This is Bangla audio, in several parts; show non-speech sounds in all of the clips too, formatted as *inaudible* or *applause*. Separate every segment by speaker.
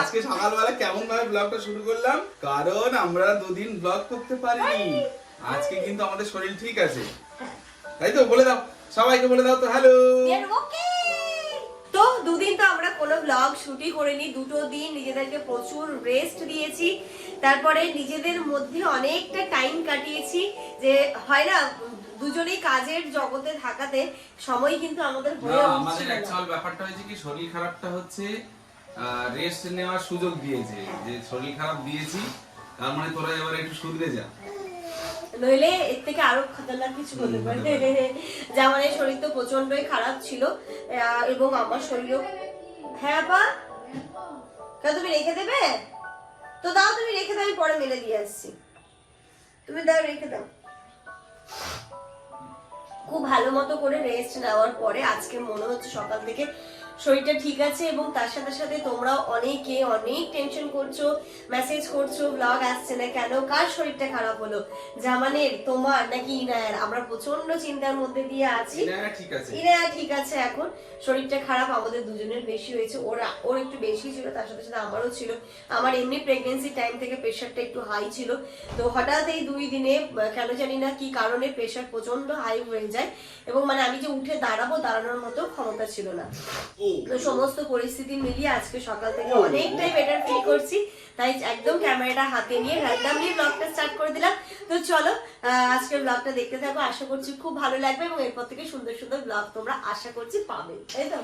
Speaker 1: আজকে সকালবেলা কেমন ভাবে ব্লগটা শুরু করলাম? কারণ আমরা দুদিন ব্লগ করতে পারিনি। আজকে কিন্তু আমাদের শরীর ঠিক আছে। তাই তো? বলে দাও। সবাইকে বলে দাও তো হ্যালো.
Speaker 2: তো দুদিন তো আমরা কোনো ব্লগ শুটই করিনি। দুটো দিন নিজেদেরকে প্রচুর রেস্ট দিয়েছি। তারপরে নিজেদের মধ্যে অনেকটা টাইম কাটিয়েছি যে হয় না দুজনেই কাজের জগতে থাকাতে সময় কিন্তু আমাদের
Speaker 1: না
Speaker 2: হয়ে
Speaker 1: আমাদের অ্যাকচুয়াল ব্যাপারটা হয়েছে কি শরীর খারাপটা হচ্ছে রেস্ট নেওয়ার সুযোগ দিয়েছে যে শরীর খারাপ দিয়েছি তার মানে তোরা এবার একটু শুধরে যা।
Speaker 2: নইলে এর থেকে আরও খতরনাক কিছু হতে পারে। জামানের *laughs* শরীর তো প্রচন্ডই খারাপ ছিল এবং আমার শরীরও হ্যাঁ আপা কেন তুমি রেখে দেবে? তো দাও তুমি রেখে দাও আমি পরে মেলে দিয়ে আসছি। তুমি দাও রেখে দাও। খুব ভালো মতো করে রেস্ট নেওয়ার পরে আজকে মনে হচ্ছে সকাল থেকে শরীরটা ঠিক আছে এবং তার সাথে সাথে তোমরাও অনেকে অনেক টেনশন করছ মেসেজ করছ ব্লগ আসছে না কেন? কার শরীরটা খারাপ হলো? জামানের তোমার নাকি ইনায়ের? আমরা প্রচণ্ড চিন্তার মধ্যে দিয়ে আছি। ইনায়া ঠিক আছে। এখন। শরীরটা খারাপ আমাদের দুজনের বেশি হয়েছে। ওর ওর একটু বেশি ছিল তার সাথে সাথে আমারও ছিল। আমার এমনি প্রেগনেন্সি টাইম থেকে প্রেশারটা একটু হাই ছিল। তো হঠাৎ এই দুই দিনে কেন জানি না কি কারণে প্রেশার প্রচণ্ড হাই হয়ে যায়। এবং মানে আমি যে উঠে দাঁড়াবো দাঁড়ানোর মতো ক্ষমতা ছিল না। তো সমস্ত পরিস্থিতি মিলিয়ে আজকে সকাল থেকে অনেকটাই বেটার ফিল করছি। তাই একদম ক্যামেরাটা হাতে নিয়ে র্যান্ডামলি ব্লগটা স্টার্ট করে দিলাম। তো চলো আহ, আজকের ব্লগটা দেখতে থাকব আশা করছি খুব ভালো লাগবে এবং এরপর থেকে সুন্দর সুন্দর ব্লগ তোমরা আশা করছি পাবে। তাই তো?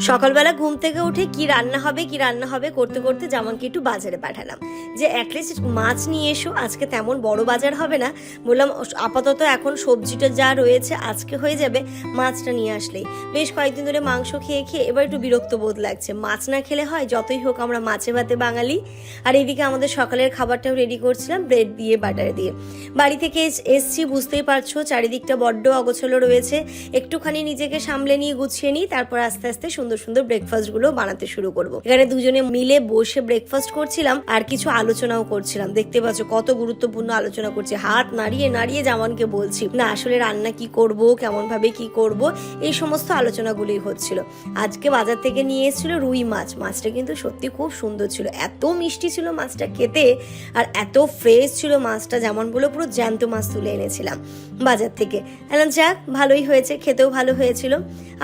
Speaker 2: সকালবেলা ঘুম থেকে উঠে কি রান্না হবে, কি রান্না হবে করতে করতে জামানকে একটু বাজারে পাঠালাম। যে অ্যাটলিস্ট মাছ নিয়ে এসো, আজকে তেমন বড় বাজার হবে না। বললাম আপাতত এখন সবজিটা যা রয়েছে আজকে হয়ে যাবে, মাছটা নিয়ে আসলেই। বেশ কয়েকদিন ধরে মাংস খেয়ে খেয়ে এবার একটু বিরক্ত বোধ লাগছে। মাছ না খেলে হয়, যতই হোক আমরা মাছে ভাতে বাঙালি। আর এদিকে আমাদের সকালের খাবারটাও রেডি করছিলাম ব্রেড দিয়ে বাটার দিয়ে। বাড়ি থেকে এস- এসছি, বুঝতেই পারছ, চারিদিকটা বড্ড অগোছলো রয়েছে। একটুখানি নিজেকে সামলে নিয়ে গুছিয়ে নিই, তারপর আস্তে আস্তে সুন্দর সুন্দর ব্রেকফাস্টগুলো বানাতে শুরু করব। এখানে দুজনে মিলে বসে ব্রেকফাস্ট করছিলাম আর কিছু আলোচনাও করছিলাম। দেখতে পাচ্ছ কত গুরুত্বপূর্ণ আলোচনা করছি। হাত নাড়িয়ে নাড়িয়ে জামানকে বলছি, না, আসলে রান্না কি করব কেমন ভাবে কি করব? এই সমস্ত আলোচনাগুলোই হচ্ছিল। আজকে বাজার থেকে নিয়ে এসেছিল রুই মাছ। মাছটা কিন্তু সত্যি খুব সুন্দর ছিল। এত মিষ্টি ছিল মাছটা খেতে আর এত ফ্রেশ ছিল মাছটা যেমন বলে পুরো জ্যান্ত মাছ তুলে এনেছিলাম বাজার থেকে। এলাম যাক, ভালোই হয়েছে, খেতেও ভালো হয়েছিল।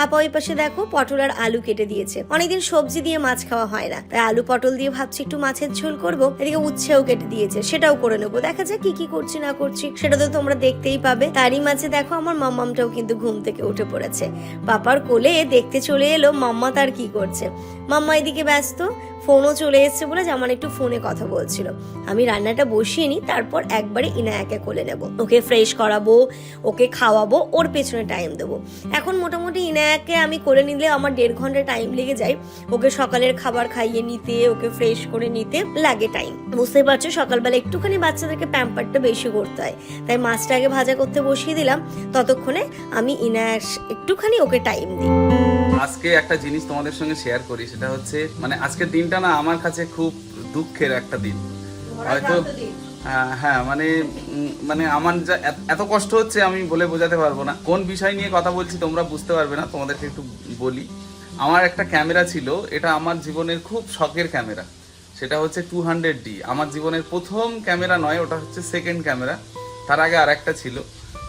Speaker 2: আপা ওই পাশে দেখো, পটল আর আলু কেটে দিয়েছে। অনেকদিন সবজি দিয়ে মাছ খাওয়া হয় না। তাই আলু পটল দিয়ে ভাবছি একটু মাছের ঝোল করব। এদিকে উচ্ছেও কেটে দিয়েছে, সেটাও করে নেব। দেখা যাক কি কি করছি না করছি, সেটা তো তোমরা দেখতেই পাবে। তারই মাঝে দেখো আমার মাম্মামটাও কিন্তু ঘুম থেকে উঠে পড়েছে। পাপার কোলে দেখতে চলে এলো, মাম্মা তার কি করছে? মাম্মা এদিকে ব্যস্ত, ফোনও চলে এসেছে বলে যেমন একটু ফোনে কথা বলছিল। আমি রান্নাটা বসিয়ে নিই, তারপর একবারে ইনায়াকে কোলে নেব। ওকে ফ্রেশ করাবো, ওকে খাওয়াবো, ওর পেছনে টাইম দেবো। এখন মোটামুটি ইনায়াকে আমি করে নিলে আমার দেড় ঘণ্টা টাইম লেগে যায়। ওকে সকালের খাবার খাইয়ে নিতে ওকে ফ্রেশ করে নিতে লাগে টাইম বুঝতেই পারছ সকালবেলা একটুখানি বাচ্চাদেরকে প্যাম্পারটা বেশি করতে হয়। তাই মাছটা আগে ভাজা করতে বসিয়ে দিলাম। ততক্ষণে আমি ইনায়ার একটুখানি ওকে টাইম দিই।
Speaker 1: আজকে একটা জিনিস তোমাদের সঙ্গে শেয়ার করি সেটা হচ্ছে মানে আজকের দিনটা না আমার কাছে খুব দুঃখের একটা দিন। হয়তো হ্যাঁ, হ্যাঁ মানে মানে আমার যা এত- কষ্ট হচ্ছে আমি বলে বোঝাতে পারব না। কোন বিষয় নিয়ে কথা বলছি তোমরা বুঝতে পারবে না তোমাদেরকে একটু বলি। আমার একটা ক্যামেরা ছিল এটা আমার জীবনের খুব শখের ক্যামেরা। সেটা হচ্ছে টু হান্ড্রেড ডি। আমার জীবনের প্রথম ক্যামেরা নয় ওটা হচ্ছে সেকেন্ড ক্যামেরা। তার আগে আর একটা ছিল।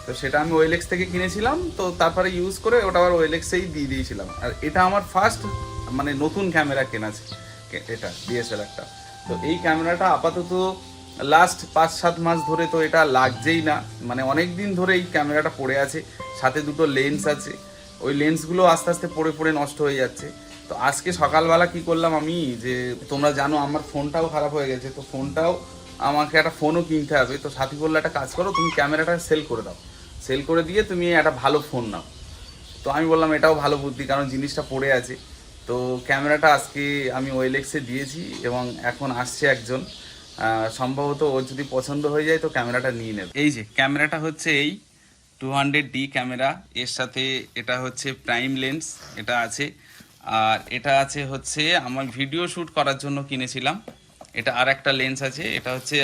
Speaker 1: তো সেটা আমি ওয়েলেক্স থেকে কিনেছিলাম তো তারপরে ইউজ করে ওটা আবার ওয়েলেক্সেই দিয়ে দিয়েছিলাম। আর এটা আমার ফার্স্ট মানে নতুন ক্যামেরা কেনা এটা ডিএসএলআরটা তো এই ক্যামেরাটা আপাতত লাস্ট পাঁচ, সাত মাস ধরে তো এটা লাগছেই না। মানে অনেক দিন ধরে এই ক্যামেরাটা পড়ে আছে, সাথে দুটো লেন্স আছে। ওই লেন্সগুলো আস্তে আস্তে পড়ে পড়ে নষ্ট হয়ে যাচ্ছে। তো আজকে সকালবেলা কি করলাম আমি, যে তোমরা জানো আমার ফোনটাও খারাপ হয়ে গেছে, তো ফোনটাও আমাকে একটা ফোনও কিনতে হবে। তো সাথী বলল, একটা কাজ করো, তুমি ক্যামেরাটা সেল করে দাও। সেল করে দিয়ে তুমি একটা ভালো ফোন নাও। তো আমি বললাম, এটাও ভালো বুদ্ধি, কারণ জিনিসটা পড়ে আছে। তো ক্যামেরাটা আজকে আমি ওয়েলেক্সে দিয়েছি এবং এখন আসছে একজন। সম্ভবত ওর যদি পছন্দ হয়ে যায় তো ক্যামেরাটা নিয়ে নেবে। এই যে, ক্যামেরাটা হচ্ছে এই টু হান্ড্রেড ডি ক্যামেরা। এর সাথে এটা হচ্ছে প্রাইম লেন্স এটা আছে। আর এটা আছে হচ্ছে, আমার ভিডিও শ্যুট করার জন্য কিনেছিলাম। এটা আর একটা লেন্স আছে, এটা হচ্ছে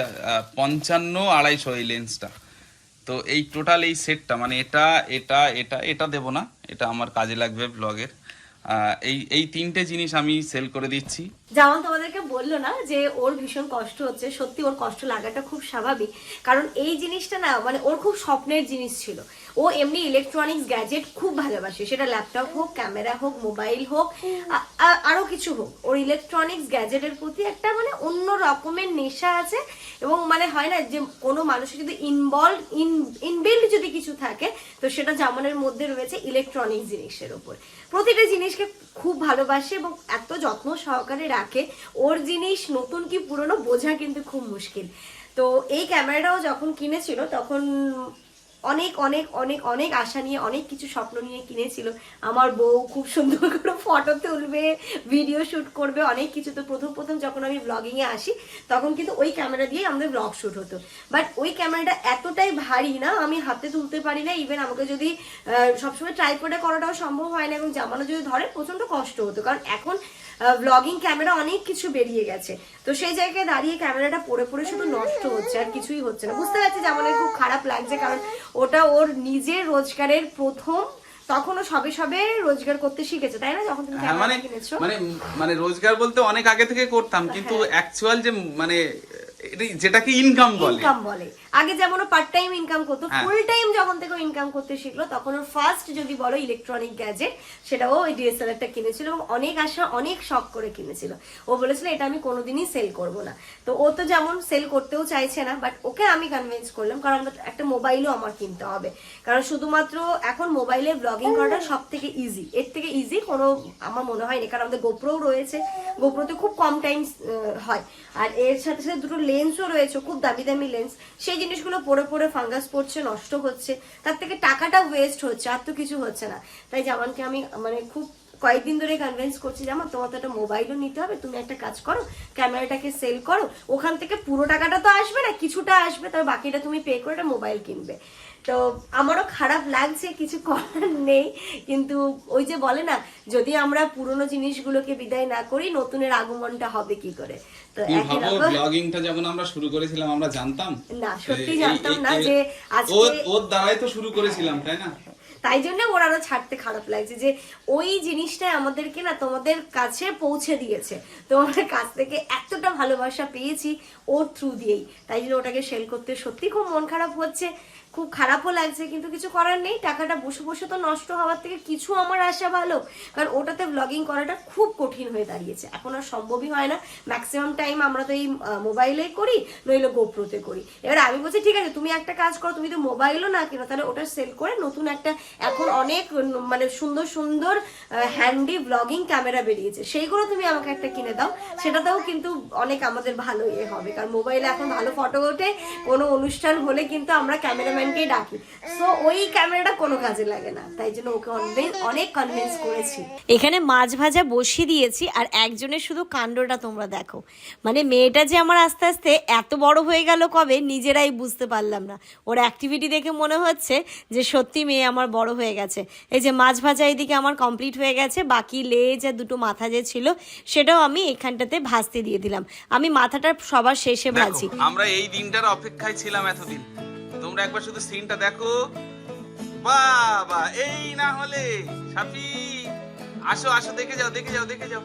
Speaker 1: পঞ্চান্ন আড়াইশো এই লেন্সটা তো এই টোটাল এই সেটটা মানে এটা এটা এটা এটা দেবো না। এটা আমার কাজে লাগবে ব্লগের এই এই তিনটে জিনিস আমি সেল করে দিচ্ছি।
Speaker 2: যেমন তোমাদেরকে বলল না যে ওর ভীষণ কষ্ট হচ্ছে, সত্যি ওর কষ্ট লাগাটা খুব স্বাভাবিক। কারণ এই জিনিসটা না মানে ওর খুব স্বপ্নের জিনিস ছিল। ও এমনি ইলেকট্রনিক্স গ্যাজেট খুব ভালোবাসে। সেটা ল্যাপটপ হোক ক্যামেরা হোক মোবাইল হোক আ- আ- আরও কিছু হোক। ওর ইলেকট্রনিক্স গ্যাজেটের প্রতি একটা মানে অন্য রকমের নেশা আছে এবং মানে হয় না যে কোনো মানুষের যদি ইনভলভ ইন ইনবিল্ড যদি কিছু থাকে তো সেটা জামানের মধ্যে রয়েছে ইলেকট্রনিক জিনিসের ওপর প্রতিটা জিনিসকে খুব ভালোবাসে এবং এত যত্ন সহকারে রাখে ওর জিনিস নতুন কি পুরনো বোঝা কিন্তু খুব মুশকিল। তো এই ক্যামেরাটাও যখন কিনেছিল তখন অনেক অনেক অনেক অনেক আশা নিয়ে, অনেক কিছু স্বপ্ন নিয়ে কিনেছিল। আমার বউ খুব সুন্দর করে ফটো তুলবে ভিডিও শ্যুট করবে, অনেক কিছু। তো প্রথম প্রথম যখন আমি ব্লগিংয়ে আসি, তখন কিন্তু ওই ক্যামেরা দিয়ে আমাদের ব্লগ শুট হতো। বাট ওই ক্যামেরাটা এতটাই ভারী না, আমি হাতে তুলতে পারি না ইভেন আমাকে যদি সবসময় ট্রাইপডে করাটাও সম্ভব হয় না, এবং জামানো যদি ধরে প্রচণ্ড কষ্ট হতো। কারণ এখন ব্লগিং ক্যামেরা অনেক কিছু বেরিয়ে গেছে। তো সেই জায়গায় দাঁড়িয়ে ক্যামেরাটা পড়ে পড়ে শুধু নষ্ট হচ্ছে আর কিছুই হচ্ছে না। বুঝতে পারছি যে আমাদের খুব খারাপ লাগছে কারণ ওটা ওর নিজের রোজগারের প্রথম তখনও সবে সবে রোজগার করতে শিখেছে তাই না? যখন তুমি
Speaker 1: হ্যাঁ মানে মানে মানে রোজগার বলতে অনেক আগে থেকে করতাম কিন্তু। অ্যাকচুয়াল যে মানে যেটাকে ইনকাম বলে।
Speaker 2: ইনকাম বলে। আগে যেমন ও পার্ট টাইম ইনকাম করতো
Speaker 1: হ্যাঁ।
Speaker 2: ফুল টাইম যখন থেকে ইনকাম করতে শিখলো তখন ওর ফার্স্ট যদি বলো ইলেকট্রনিক গ্যাজেট সেটাও ওই ডিএসএলআরটা কিনেছিল এবং অনেক আশা অনেক শখ করে কিনেছিল। ও বলেছিল এটা আমি কোনোদিনই সেল করব না। তো ও তো যেমন সেল করতেও চাইছে না বাট ওকে আমি কনভিন্স করলাম কারণ আমরা একটা মোবাইলও আমার কিনতে হবে। কারণ শুধুমাত্র এখন মোবাইলে ব্লগিং করাটা সব থেকে ইজি এর থেকে ইজি কোনো আমার মনে হয়নি কারণ আমাদের গোপ্রও রয়েছে। গোপ্রোতে খুব কম টাইম হয়। আর এর সাথে সাথে দুটো লেন্সও রয়েছে খুব দামি দামি লেন্স সেই জিনিসগুলো পরে পরে ফাঙ্গাস পড়ছে, নষ্ট হচ্ছে, তার থেকে টাকাটা ওয়েস্ট হচ্ছে, আর তো কিছু হচ্ছে না। তাই জামানকে আমি মানে খুব কয়েকদিন ধরে কনভিন্স করছি জামা তোমার তো একটা মোবাইলও নিতে হবে, তুমি একটা কাজ করো ক্যামেরাটাকে সেল করো, ওখান থেকে পুরো টাকাটা তো আসবে না, কিছুটা আসবে, তবে বাকিটা তুমি পে করে একটা মোবাইল কিনবে। তো আমারও খারাপ লাগছে কিছু করার নেই। কিন্তু ওই যে বলে না যদি আমরা পুরনো জিনিসগুলোকে বিদায় না করি নতুনের আগমনটা হবে কি করে? তো
Speaker 1: তুমি
Speaker 2: একই
Speaker 1: ভাবো
Speaker 2: রকম।
Speaker 1: ব্লগিংটা যখন আমরা শুরু করেছিলাম আমরা জানতাম?
Speaker 2: না, সত্যি জানতাম না যে আজকে-
Speaker 1: ওর ওর দ্বারাই তো শুরু করেছিলাম তাই না?
Speaker 2: তাই জন্য ওর আরও ছাড়তে খারাপ লাগছে যে ওই জিনিসটা আমাদেরকে না তোমাদের কাছে পৌঁছে দিয়েছে। তোমাদের কাছ থেকে এতটা ভালোবাসা পেয়েছি ওর থ্রু দিয়েই। তাই জন্য ওটাকে সেল করতে সত্যি খুব মন খারাপ হচ্ছে। খুব খারাপও লাগছে, কিন্তু কিছু করার নেই। টাকাটা বসে বসে তো নষ্ট হওয়ার থেকে কিছু আমার আশা ভালো। কারণ ওটাতে ব্লগিং করাটা খুব কঠিন হয়ে দাঁড়িয়েছে। এখন আর সম্ভবই হয় না। ম্যাক্সিমাম টাইম আমরা তো এই মোবাইলেই করি, নইলে গোপ্রোতে করি। এবার আমি বলছি, ঠিক আছে, তুমি একটা কাজ করো, তুমি তো মোবাইলও না কেনো, তাহলে ওটা সেল করে নতুন একটা এখন অনেক মানে সুন্দর সুন্দর হ্যান্ডি ব্লগিং ক্যামেরা বেরিয়েছে। সেইগুলো তুমি আমাকে একটা কিনে দাও। সেটাতেও কিন্তু অনেক আমাদের ভালো ইয়ে হবে। কারণ মোবাইলে এখন ভালো ফটো ওঠে। কোনো অনুষ্ঠান হলে কিন্তু আমরা ক্যামেরাম্যানকেই ডাকি। সো ওই ক্যামেরাটা কোনো কাজে লাগে না। তাই জন্য ওকে অনেক- অনেক কনভিন্স করেছি। এখানে মাছ ভাজা বসিয়ে দিয়েছি আর একজনের শুধু কাণ্ডটা তোমরা দেখো। মানে মেয়েটা যে আমার আস্তে আস্তে এত বড় হয়ে গেল কবে নিজেরাই বুঝতে পারলাম না। ওর অ্যাক্টিভিটি দেখে মনে হচ্ছে যে সত্যি মেয়ে আমার বড় হয়ে গেছে। এই যে মাছ ভাজা এইদিকে আমার কমপ্লিট হয়ে গেছে বাকি লেজ আর দুটো মাথা যে ছিল সেটাও আমি এখানটাতে ভাজতে দিয়ে দিলাম। আমি মাথাটা সবার শেষে ভাজি।
Speaker 1: আমরা এই দিনটার অপেক্ষায় ছিলাম এতদিন। তোমরা একবার শুধু সিনটা দেখো। বাবা এই না হলে সাফি। আসো আসো দেখে যাও দেখে যাও দেখে যাও।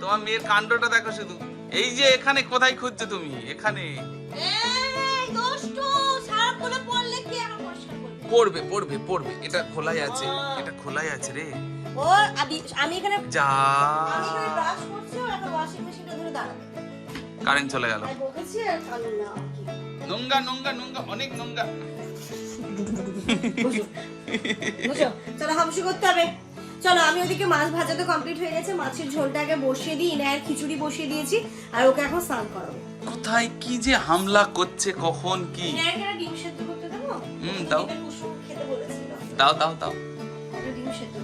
Speaker 1: তোমার মেয়ের কাণ্ডটা দেখো শুধু। এই যে এখানে কোথায় খুঁজছো তুমি? এখানে। পড়বে পড়বে পড়বে। এটা খোলাই আছে এটা খোলাই আছে রে।
Speaker 2: ও আমি আমি এখানে
Speaker 1: যা।
Speaker 2: আমি এখানে ব্রাশ করছি ও এখন ওয়াশিং মেশিনে ধরে দাঁড়াবে।
Speaker 1: কারেন্ট চলে গেল।
Speaker 2: বকেছি আর কারণ না। কি।
Speaker 1: নোংরা নোংরা নোংরা অনেক নোংরা
Speaker 2: চলো হামসি করতে হবে। চলো আমি ওদিকে মাছ ভাজা তো কমপ্লিট হয়ে গেছে। মাছের ঝোলটা আগে বসিয়ে দিই ইনায়ের খিচুড়ি বসিয়ে দিয়েছি আর ওকে এখন স্নান করাবো।
Speaker 1: কোথায় কি যে হামলা করছে কখন কি?
Speaker 2: ডিম সেদ্ধ করতে দেবো?
Speaker 1: হুম, দাও।
Speaker 2: খেতে বলেছিল।
Speaker 1: দাও দাও দাও।
Speaker 2: ডিম সেদ্ধ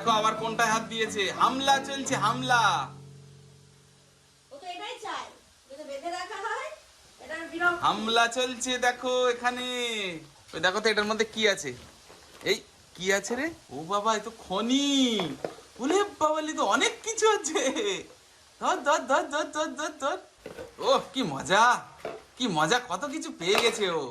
Speaker 1: দেখো আবার কোনটায় হাত দিয়েছে। হামলা চলছে হামলা। হামলা চলছে দেখো এখানে। ওই দেখো তো এটার মধ্যে কি আছে? এই কি আছে রে? ও বাবা এ তো খনি। ওলে বাবালি তো অনেক কিছু আছে। ধর ধর ধর ধর ধর ধর ধর। ও কি মজা। কি মজা কত কিছু পেয়ে গেছে ও।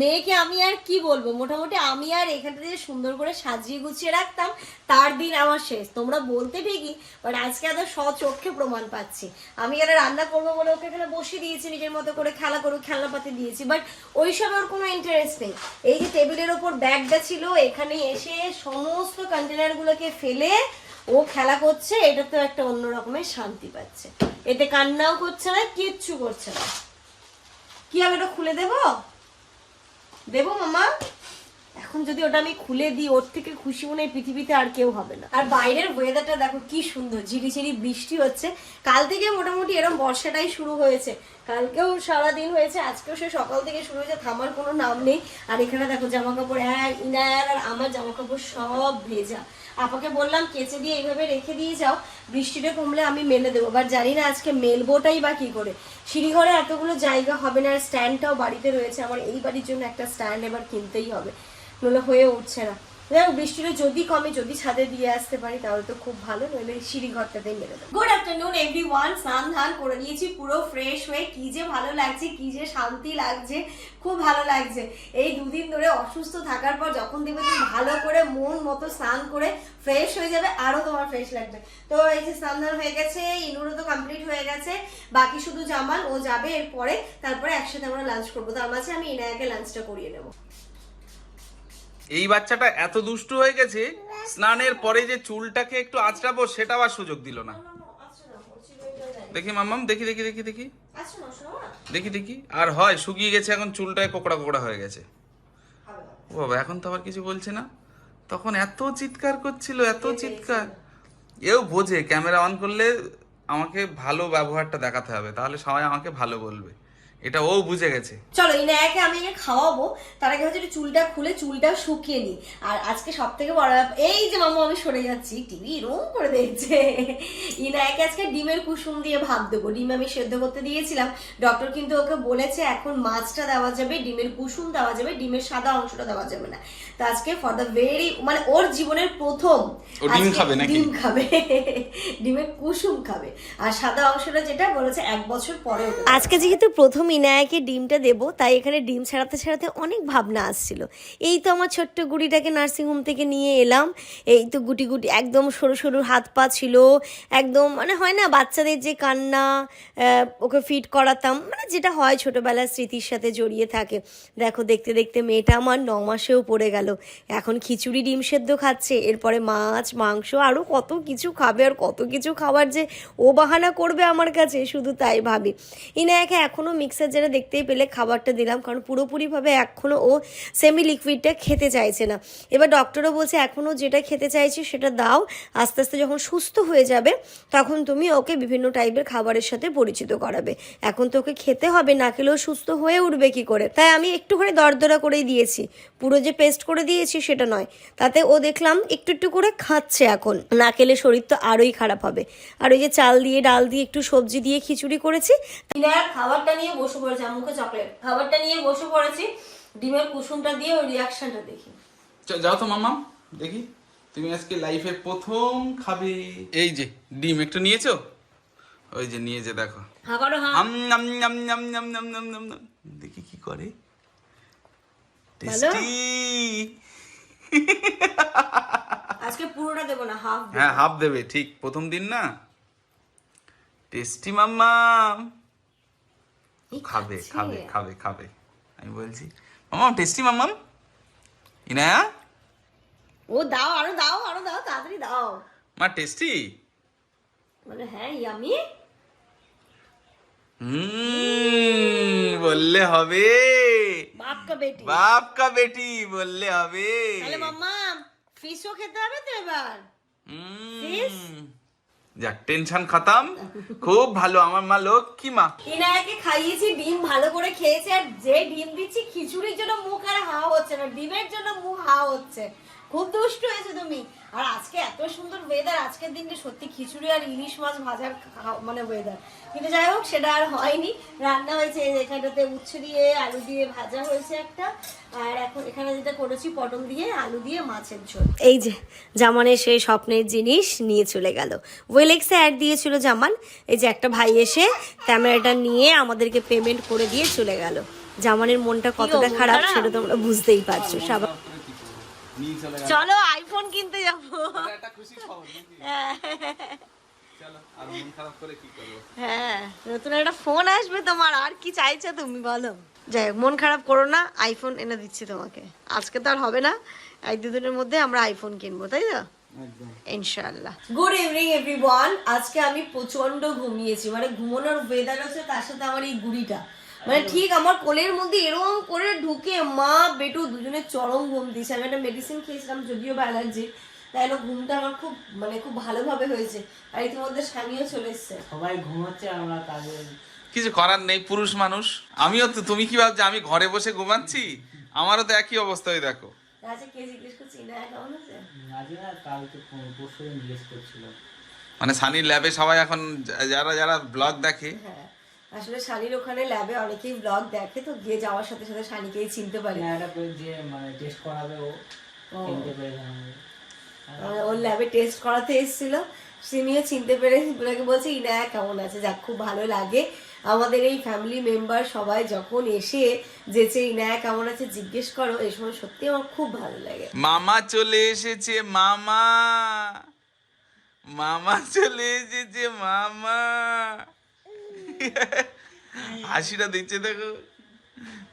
Speaker 2: মেয়েকে আমি আর কি বলব? মোটামুটি আমি আর এখানটা যে সুন্দর করে সাজিয়ে গুছিয়ে রাখতাম। তার দিন আমার শেষ। তোমরা বলতে ঠিকই বাট আজকে এত সচক্ষে প্রমাণ পাচ্ছি। আমি এখানে রান্না করব বলে ওকে এখানে বসিয়ে দিয়েছি, নিজের মতো করে খেলা করুক, খেলনাপাতি দিয়েছি বাট ওই সব ওর কোনো ইন্টারেস্ট নেই। এই যে টেবিলের ওপর ব্যাগটা ছিল, এখানে এসে সমস্ত কন্টেনারগুলোকে ফেলে ও খেলা করছে। এটা তো একটা অন্য রকমের শান্তি পাচ্ছে। এতে কান্নাও করছে না, কিচ্ছু করছে না। কি আমি এটা খুলে দেব? দেবো মামা। এখন যদি ওটা আমি খুলে দিই, ওর থেকে খুশি মনে পৃথিবীতে আর কেউ হবে না। আর বাইরের ওয়েদারটা দেখো, কি সুন্দর, ঝিরিঝিরি বৃষ্টি হচ্ছে। কাল থেকে মোটামুটি এরকম বর্ষাটাই শুরু হয়েছে। কালকেও সারাদিন হয়েছে, আজকেও সে সকাল থেকে শুরু হয়েছে, থামার কোনো নাম নেই। আর এখানে দেখো জামা কাপড় হ্যাঁ ইনায়ার আর আমার জামা কাপড় সব ভেজা। আপাকে বললাম, কেচে দিয়ে এইভাবে রেখে দিয়ে যাও, বৃষ্টিটা কমলে আমি মেলে দেবো। বাট জানি না আজকে মেলবোটাই বা কি করে। সিঁড়িঘরে এতগুলো জায়গা হবে না, আর স্ট্যান্ডটাও বাড়িতে রয়েছে। আমার এই বাড়ির জন্য একটা স্ট্যান্ড এবার কিনতেই হবে। নলে হয়ে উঠছে না। দেখো, বৃষ্টিটা যদি কমে, যদি ছাদে দিয়ে আসতে পারি, তাহলে তো খুব ভালো, নইলে সিঁড়ি ঘরটাতেই মেরে দেবো। গুড আফটারনুন এভরি ওয়ান স্নান ধান করে নিয়েছি, পুরো ফ্রেশ হয়ে। কি যে ভালো লাগছে, কি যে শান্তি লাগছে, খুব ভালো লাগছে। এই দুদিন ধরে অসুস্থ থাকার পর যখন দেখবে তুমি ভালো করে মন মতো স্নান করে ফ্রেশ হয়ে যাবে, আরও তোমার ফ্রেশ লাগবে। তো এই যে স্নান ধান হয়ে গেছে, ইনুরও তো কমপ্লিট হয়ে গেছে। বাকি শুধু জামাল, ও যাবে এরপরে, তারপরে একসাথে আমরা লাঞ্চ করব। তার মাঝে আমি ইনায়াকে লাঞ্চটা করিয়ে নেব।
Speaker 1: এই বাচ্চাটা এত দুষ্টু হয়ে গেছে স্নানের পরে যে চুলটাকে একটু আঁচড়াবো সেটাও আর সুযোগ দিল না। দেখি মাম্মাম দেখি দেখি দেখি দেখি। দেখি দেখি। আর হয় শুকিয়ে গেছে এখন চুলটায় কোকড়া কোকড়া হয়ে গেছে। ও বাবা এখন তো আবার কিছু বলছে না? তখন এত চিৎকার করছিল এত চিৎকার। এও বোঝে ক্যামেরা অন করলে আমাকে ভালো ব্যবহারটা দেখাতে হবে তাহলে সবাই আমাকে ভালো বলবে। এটা ও বুঝে গেছে।
Speaker 2: চলো ইনায়াকে আমি একে খাওয়াবো। তার আগে হচ্ছে চুলটা খুলে চুলটা শুকিয়ে নিই। আর আজকে সব থেকে বড় ব্যাপার এই যে মামু আমি সরে যাচ্ছি। টিভি রুম করে দেখছে। ইনায়াকে আজকে ডিমের কুসুম দিয়ে ভাত দেবো। ডিম আমি সেদ্ধ করতে দিয়েছিলাম। ডক্টর কিন্তু ওকে বলেছে এখন মাছটা দেওয়া যাবে ডিমের কুসুম দেওয়া যাবে ডিমের সাদা অংশটা দেওয়া যাবে না। তো আজকে ফর দ্য ভেরি মানে ওর জীবনের প্রথম
Speaker 1: ও ডিম খাবে নাকি?
Speaker 2: ডিম খাবে। ডিমের কুসুম খাবে। আর সাদা অংশটা যেটা বলেছে এক বছর পরে আজকে যেহেতু প্রথম ইনায়াকে ডিমটা দেব, তাই এখানে ডিম ছাড়াতে ছাড়াতে অনেক ভাবনা আসছিল। এই তো আমার ছোট্ট গুড়িটাকে নার্সিংহোম থেকে নিয়ে এলাম। এই তো গুটি গুটি, একদম সরু সরু হাত পা ছিল। একদম মানে হয় না, বাচ্চাদের যে কান্না ওকে ফিট করাতাম মানে যেটা হয় ছোটবেলার স্মৃতির সাথে জড়িয়ে থাকে। দেখো, দেখতে দেখতে মেয়েটা আমার ন মাসেও পড়ে গেল। এখন খিচুড়ি ডিম সেদ্ধ খাচ্ছে, এরপরে মাছ, মাংস আরও কত কিছু খাবে আর কত কিছু খাবার যে ও বাহানা করবে আমার কাছে, শুধু তাই ভাবি। ইনায়াকে এখনও মিক্সার যারা দেখতেই পেলে খাবারটা দিলাম, কারণ পুরোপুরিভাবে এখনও ও সেমি লিকুইডটা খেতে চাইছে না। এবার ডক্টরও বলছে, এখনও যেটা খেতে চাইছে সেটা দাও, আস্তে আস্তে যখন সুস্থ হয়ে যাবে, তখন তুমি ওকে বিভিন্ন টাইপের খাবারের সাথে পরিচিত করাবে। এখন তো ওকে খেতে হবে, না খেলেও সুস্থ হয়ে উঠবে কি করে? তাই আমি একটুখানি দরদরা করেই দিয়েছি। পুরো যে পেস্ট করে দিয়েছি সেটা নয়। তাতে ও দেখলাম একটু একটু করে খাচ্ছে এখন। না খেলে শরীর তো আরোই খারাপ হবে। আর ওই যে চাল দিয়ে, ডাল দিয়ে একটু সবজি দিয়ে খিচুড়ি করেছি খাবারটা নিয়ে বসে পড়েছে মুখে চকলেট খাবারটা নিয়ে বসে পড়েছি ডিমের কুসুমটা দিয়ে ওই রিয়াকশনটা দেখি।
Speaker 1: যাও তো মামা দেখি। তুমি আজকে লাইফে প্রথম খাবে। এই যে ডিম একটু নিয়েছো? ওই যে নিয়েছে দেখো।
Speaker 2: হা করো হা।
Speaker 1: আম নাম নাম নাম নাম নাম নাম নাম নাম। দেখি কি করে। টেস্টি
Speaker 2: আজকে পুরোটা দেবো না হাফ
Speaker 1: হ্যাঁ হাফ দেবে ঠিক। প্রথম দিন না? টেস্টি মাম্মাম! খাবে খাবে খাবে খাবে। আমি বলছি টেস্টি মাম্মাম? ইনায়া?
Speaker 2: ও দাও আরও দাও আরও দাও তাড়াতাড়ি দাও।
Speaker 1: মা টেস্টি
Speaker 2: মানে হ্যাঁ ইয়ামি
Speaker 1: হুম বললে হবে।
Speaker 2: বাপ কা বেটি।
Speaker 1: বাপ কা বেটি বললে হবে।
Speaker 2: তাহলে মাম্মা ফিশও খেতে হবে তো এবার?
Speaker 1: হুম। যাক টেনশন খতম। খুব ভালো, আমার মা লক্ষ্মী মা।
Speaker 2: ইনায়াকে খাইয়েছি, ডিম ভালো করে খেয়েছে, আর যে ডিম দিচ্ছি, খিচুড়ির জন্য মুখ আর হা হচ্ছে না, ডিমের জন্য মুখ হা হচ্ছে। খুব দুষ্ট হয়েছে তুমি। আর আজকে এত সুন্দর ওয়েদার আজকের দিনে সত্যি খিচুড়ি আর ইলিশ মাছ ভাজার মানে ওয়েদার কিন্তু যাই হোক সেটা আর হয়নি। রান্না হয়েছে এখানটাতে উচ্ছে দিয়ে আলু দিয়ে ভাজা হয়েছে একটা। আর এখন এখানে যেটা করেছি পটল দিয়ে আলু দিয়ে মাছের ঝোল। এই যে জামানের সেই স্বপ্নের জিনিস নিয়ে চলে গেল। ওয়েলেক্সে অ্যাড দিয়েছিল জামান এই যে একটা ভাই এসে ক্যামেরাটা নিয়ে আমাদেরকে পেমেন্ট করে দিয়ে চলে গেল। জামানের মনটা কতটা খারাপ সেটা তোমরা বুঝতেই পারছ
Speaker 1: নিয়ে চলে
Speaker 2: আইফোন কিনতে যাব।
Speaker 1: একটা খুশি খবর নাকি? চলো আর মন খারাপ করে কি করব?
Speaker 2: হ্যাঁ নতুন একটা ফোন আসবে তোমার আর কি চাইছো তুমি বলো? যাই হোক মন খারাপ করো না আইফোন এনে দিচ্ছি তোমাকে। আজকে তো আর হবে না এক দুদিনের মধ্যে আমরা আইফোন কিনবো তাই তো?
Speaker 1: একদম।
Speaker 2: ইনশাআল্লাহ। গুড ইভিনিং এভরিওয়ান আজকে আমি প্রচণ্ড ঘুমিয়েছি মানে ঘুমানোর ওয়েদার হচ্ছে তার সাথে আমার এই গুড়িটা। মানে ঠিক আমার কোলের মধ্যে এরকম করে ঢুকে মা বেটু দুজনে চরম ঘুম দিয়েছে। আমি একটা মেডিসিন খেয়েছিলাম যদিও বা অ্যালার্জি তাই জন্য ঘুমটা আমার খুব মানে খুব ভালোভাবে হয়েছে। আর ইতিমধ্যে স্বামীও চলে এসছে।
Speaker 3: সবাই ঘুমাচ্ছে আমরা কাজে
Speaker 1: কিছু করার নেই পুরুষ মানুষ। আমিও তো তুমি কি ভাবছ আমি ঘরে বসে ঘুমাচ্ছি? আমারও তো একই অবস্থা হয়ে দেখো। মানে সানির ল্যাবে সবাই এখন যারা যারা ব্লগ দেখে
Speaker 2: হ্যাঁ। আসলে শানির ওখানে ল্যাবে অনেকেই ব্লগ দেখে তো গিয়ে যাওয়ার সাথে সাথে শানিকেই চিনতে পারি।
Speaker 3: না এটা যে মানে টেস্ট করাবে ও কিনতে পেরেছে আমাদের
Speaker 2: আহ, ওর ল্যাবে টেস্ট করাতে এসেছিল সিমিও চিনতে পেরে ওনাকে বলছে ইনায়া কেমন আছে যাক খুব ভালো লাগে। আমাদের এই ফ্যামিলি মেম্বার সবাই যখন এসে যেচে ইনায়া কেমন আছে জিজ্ঞেস করো। এই সময় সত্যি আমার খুব ভালো লাগে।
Speaker 1: মামা চলে এসেছে মামা। মামা চলে এসেছে মামা। *laughs* হাসিটা দিচ্ছে দেখো।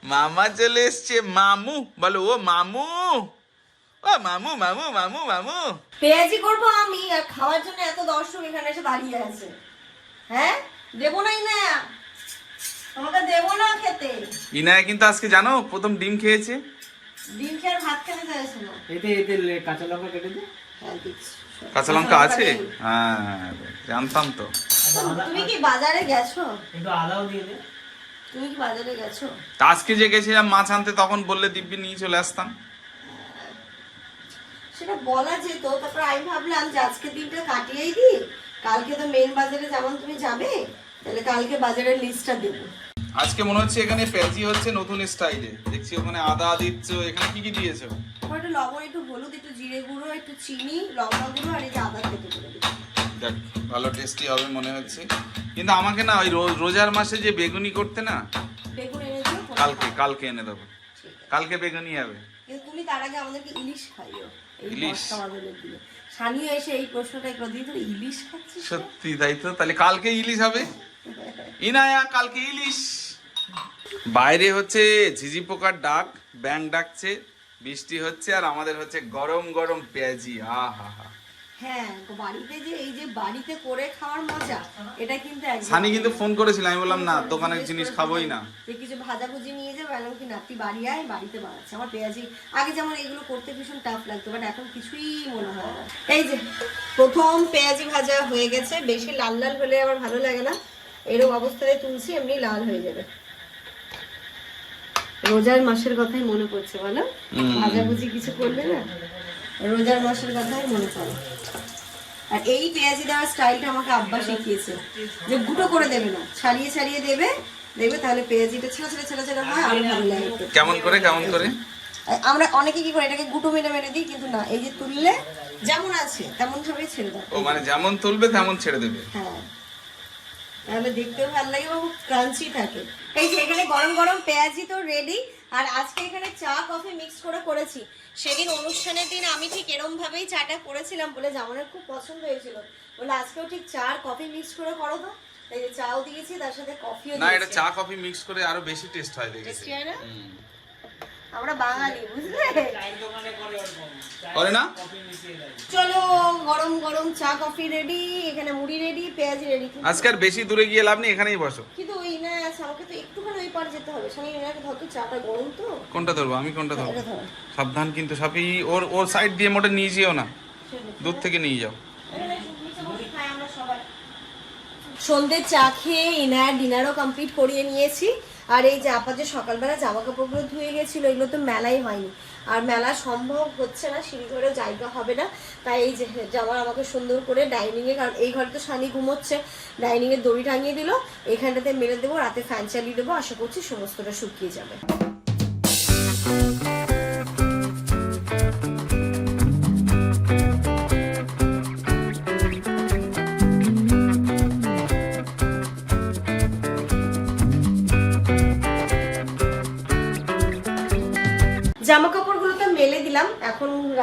Speaker 1: মামা চলে এসছে মামু। বলো ও মামু। ও মামু মামু মামু মামু।
Speaker 2: পেঁয়াজি করব আমি আর খাওয়ার জন্য এত দর্শক এখানে এসে দাঁড়িয়ে আছে। হ্যাঁ? দেবো না তোমাকে দেবো না খেতে।
Speaker 1: ইনায়া কিন্তু আজকে জানো প্রথম ডিম খেয়েছে।
Speaker 2: ডিম খেয়ে ভাত খেতে চাইছে না।
Speaker 3: এতে এতে কাঁচা লঙ্কা কেটে দে।
Speaker 2: হ্যাঁ,
Speaker 1: কাঁচা লঙ্কা আছে? হ্যাঁ জানতাম তো।
Speaker 2: তুমি কি বাজারে গেছো?
Speaker 3: একটু আদাও দিয়ে দে।
Speaker 2: তুমি কি বাজারে গেছো?
Speaker 1: আজকে যে গেছিলাম মাছ আনতে তখন বললে দিব্যি নিয়ে চলে আসতাম।
Speaker 2: সেটা বলা যেত তারপর আমি ভাবলাম যে আজকে দিনটা কাটিয়েই দিই। কালকে তো মেন বাজারে যেমন তুমি যাবে তাহলে কালকে বাজারের লিস্টটা দেবো।
Speaker 1: আজকে মনে হচ্ছে এখানে পেঁয়াজি হচ্ছে নতুন স্টাইলে দেখছি ওখানে আদা দিচ্ছ এখানে কি কি দিয়েছ?
Speaker 2: একটু লবণ একটু হলুদ একটু জিরে গুঁড়ো একটু চিনি লঙ্কা গুঁড়ো আর এই যে আদা কেটে
Speaker 1: দেখ ভালো টেস্টি হবে মনে হচ্ছে। কিন্তু আমাকে না ওই রোজার মাসে যে বেগুনি করতে না কালকে কালকে এনে দেবো। কালকে বেগুনি হবে।
Speaker 2: তুমি তার আগে আমাদেরকে ইলিশ খাইও।
Speaker 1: ইলিশ?
Speaker 2: বর্ষা বাদলের দিনে। সানিও এসে এই প্রশ্নটা একবার দিয়ে ইলিশ খাচ্ছিস
Speaker 1: সত্যি তাই তো? তাহলে কালকে ইলিশ হবে? ইনায়া কালকে ইলিশ। বাইরে হচ্ছে ঝিঝি পোকার ডাক ব্যাং ডাকছে বৃষ্টি হচ্ছে আর আমাদের হচ্ছে গরম গরম পেঁয়াজি। আহা হা।
Speaker 2: হ্যাঁ বাড়িতে যে এই যে বাড়িতে করে খাওয়ার মজা এটা কিন্তু
Speaker 1: সানি কিন্তু ফোন করেছিল আমি বললাম না দোকানের জিনিস খাবোই না।
Speaker 2: যে কিছু ভাজাভুজি নিয়ে যাবে বললাম কি না তুই বাড়ি আয় বাড়িতে বানাচ্ছে। আমার পেঁয়াজি আগে যেমন এগুলো করতে ভীষণ টাফ লাগতো বাট এখন কিছুই মনে হয় না। এই যে প্রথম পেঁয়াজি ভাজা হয়ে গেছে বেশি লাল লাল হলে আবার ভালো লাগে না। এরকম অবস্থায় তুলছি এমনি লাল হয়ে যাবে। রোজার মাসের কথাই মনে পড়ছে বলো? ভাজাভুজি কিছু করবে না? রোজার মাসের কথাই মনে পড়ে। আর এই পেঁয়াজি দেওয়ার স্টাইলটা আমাকে আব্বা শিখিয়েছে। যে গুঁটো করে দেবে না ছাড়িয়ে ছাড়িয়ে দেবে দেখবে তাহলে পেঁয়াজিটা ছেড়ে ছেড়ে ছেড়ে ছেড়ে হয় আরও ভালো লাগে
Speaker 1: কেমন করে কেমন করে?
Speaker 2: আমরা অনেকে কি করে এটাকে গুঁটো মেরে মেরে দিই কিন্তু না এই যে তুললে যেমন আছে তেমন ভাবেই ছেড়ে দাও
Speaker 1: ও মানে যেমন তুলবে তেমন ছেড়ে দেবে।
Speaker 2: হ্যাঁ। তাহলে দেখতেও ভালো লাগে এবং ক্রাঞ্চি থাকে। এই যে এখানে গরম গরম পেঁয়াজি তো রেডি আর আজকে এখানে চা কফি মিক্স করে করেছি। সেদিন অনুষ্ঠানের দিন আমি ঠিক এরমভাবেই চাটা করেছিলাম বলে জামানের খুব পছন্দ হয়েছিল। বলে আজকেও ঠিক চা আর কফি মিক্স করে করো তো। এই যে চাও দিয়েছি তার সাথে কফিও
Speaker 1: না এটা চা কফি মিক্স করে আরও বেশি টেস্ট হয় দেখেছি।
Speaker 2: টেস্টি হয় না? আমরা বাঙালি বুঝলে?
Speaker 3: চায়ের দোকানে করে
Speaker 1: না?
Speaker 3: কফি মিশিয়ে
Speaker 2: চলো গরম গরম চা কফি রেডি এখানে মুড়ি রেডি পেঁয়াজ রেডি
Speaker 1: আজকে আর বেশি দূরে গিয়ে লাভ নেই এখানেই বসো।
Speaker 2: কিন্তু ওই না আছে আমাকে তো একটুখানি ওই পার যেতে হবে। স্বামী এনাকে ধরতো চাটা গরম তো।
Speaker 1: কোনটা ধরবো? আমি কোনটা ধরবো? সাবধান কিন্তু সাপি ওর ওর সাইড দিয়ে মোটে নিয়ে যেও না। দূর থেকে নিয়ে যাও।
Speaker 2: সন্ধ্যের চা খেয়ে ইনার ডিনারও কমপ্লিট করিয়ে নিয়েছি। আর এই যে আপা যে সকালবেলা জামা কাপড়গুলো ধুয়ে গেছিল এগুলো তো মেলাই হয়নি। আর মেলা সম্ভব হচ্ছে না সিঁড়ি জায়গা হবে না। তাই এই যে যাওয়ার আমাকে সুন্দর করে ডাইনিংয়ে কারণ এই ঘরে তো সানি ঘুমোচ্ছে ডাইনিংয়ে দড়ি টাঙিয়ে দিল, এখানটাতে মেলে দেবো, রাতে ফ্যান চালিয়ে দেবো, আশা করছি সমস্তটা শুকিয়ে যাবে।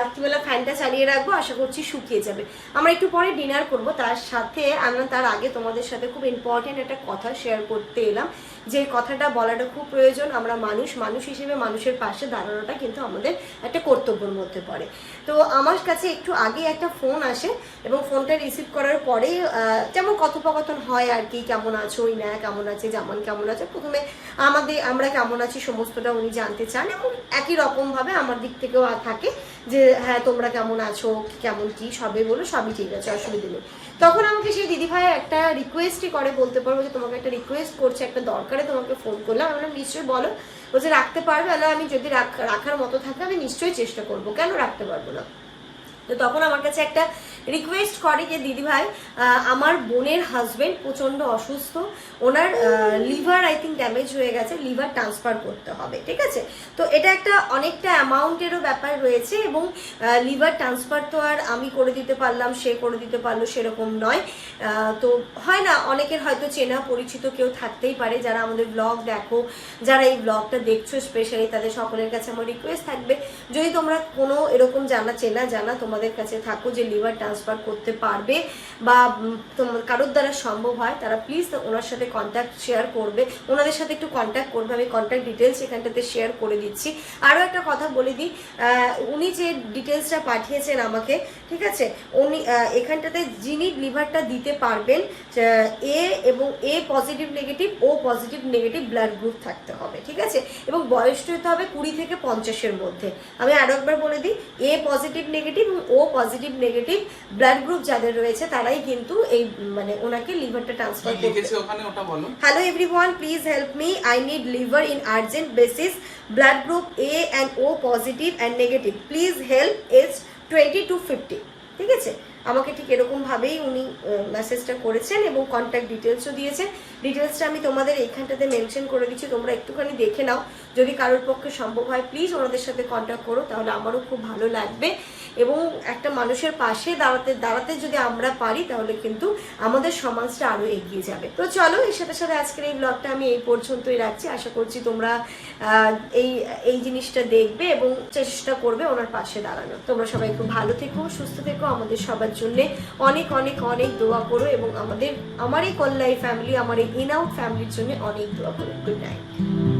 Speaker 2: রাত্রিবেলা ফ্যানটা চালিয়ে রাখব, আশা করছি শুকিয়ে যাবে। আমরা একটু পরে ডিনার করব, তার সাথে আমরা তার আগে তোমাদের সাথে খুব ইম্পর্টেন্ট একটা কথা শেয়ার করতে এলাম। যে কথাটা বলাটা খুব প্রয়োজন, আমরা মানুষ মানুষ হিসেবে মানুষের পাশে দাঁড়ানোটা কিন্তু আমাদের একটা কর্তব্যের মধ্যে পড়ে। তো আমার কাছে একটু আগে একটা ফোন আসে এবং ফোনটা রিসিভ করার পরে যেমন কথোপকথন হয় আর কি, কেমন আছো না, কেমন আছে যেমন কেমন আছে, প্রথমে আমাদের, আমরা কেমন আছি সমস্তটা উনি জানতে চান এবং একই রকমভাবে আমার দিক থেকেও থাকে যে হ্যাঁ তোমরা কেমন আছো কেমন, কি সবে বলো, সবই ঠিক আছে, অসুবিধা নেই। তখন আমাকে সেই দিদিভাই একটা রিকোয়েস্টই করে, বলতে পারব যে তোমাকে একটা রিকোয়েস্ট করছে, একটা দরকারে তোমাকে ফোন করলাম। আমি বললাম, নিশ্চয়ই বলো। বলছে, রাখতে পারবে? তাহলে আমি যদি রাখার মতো থাকে আমি নিশ্চয়ই চেষ্টা করব। কেন রাখতে পারব না? তো তখন আমার কাছে একটা রিকোয়েস্ট করে যে দিদিভাই আমার বোনের হাজবেন্ড প্রচণ্ড অসুস্থ। ওনার লিভার আই থিঙ্ক ড্যামেজ হয়ে গেছে। লিভার ট্রান্সফার করতে হবে। ঠিক আছে? তো এটা একটা অনেকটা অ্যামাউন্টেরও ব্যাপার রয়েছে এবং লিভার ট্রান্সফার তো আর আমি করে দিতে পারলাম, সে করে দিতে পারল সেরকম নয়। তো হয় না, অনেকের হয়তো চেনা, পরিচিত কেউ থাকতেই পারে। যারা আমাদের ব্লগ দেখো, যারা এই ব্লগটা দেখছ স্পেশালি তাদের সকলের কাছে আমার রিকোয়েস্ট থাকবে। যদি তোমরা কোনো এরকম জানা, চেনা জানা তোমাদের কাছে থাকো যে লিভার ট্রান্সফার করতে পারবে বা তোমার কারোর দ্বারা সম্ভব হয়, তারা প্লিজ ওনার সাথে কন্ট্যাক্ট শেয়ার করবে। ওনাদের সাথে একটু কন্ট্যাক্ট করবে, আমি কন্ট্যাক্ট ডিটেলস এখানটাতে শেয়ার করে দিচ্ছি। আরও একটা কথা বলে দিই উনি যে ডিটেলসটা পাঠিয়েছেন আমাকে, ঠিক আছে? উনি এখানটাতে যিনি লিভারটা দিতে পারবেন এ এবং A positive negative O positive negative blood group থাকতে হবে, ঠিক আছে? এবং বয়সটা হতে হবে কুড়ি থেকে পঞ্চাশের মধ্যে। আমি আরও একবার বলে দিই A positive negative O positive negative blood group যাদের রয়েছে তারাই কিন্তু এই মানে ওনাকে লিভারটা ট্রান্সফার
Speaker 1: হ্যাঁ,
Speaker 2: করতে
Speaker 1: ওখানে ওটা বলো।
Speaker 2: Hello everyone please help me I need liver in urgent basis blood group A and O positive and negative please help S twenty two fifty ঠিক আছে? আমাকে ঠিক এরকম ভাবেই উনি মেসেজটা করেছেন এবং কন্ট্যাক্ট ডিটেলসও দিয়েছেন। ডিটেলসটা আমি তোমাদের এইখানটাতে মেনশন করে দিচ্ছি, তোমরা একটুখানি দেখে নাও। যদি কারোর পক্ষে সম্ভব হয় প্লিজ ওনাদের সাথে কন্ট্যাক্ট করো, তাহলে আমারও খুব ভালো লাগবে। এবং একটা মানুষের পাশে দাঁড়াতে দাঁড়াতে যদি আমরা পারি, তাহলে কিন্তু আমাদের সমাজটা আরও এগিয়ে যাবে। তো চলো, এর সাথে সাথে আজকের এই ব্লগটা আমি এই পর্যন্তই রাখছি। আশা করছি তোমরা এই এই জিনিসটা দেখবে এবং চেষ্টা করবে ওনার পাশে দাঁড়ানো তোমরা সবাই খুব ভালো থেকো, সুস্থ থেকো, আমাদের সবার জন্য অনেক অনেক অনেক দোয়া করো এবং আমাদের আমার এই কল্লাই ফ্যামিলি আমার এই ইন আউট ফ্যামিলির জন্য অনেক দোয়া করো। Good night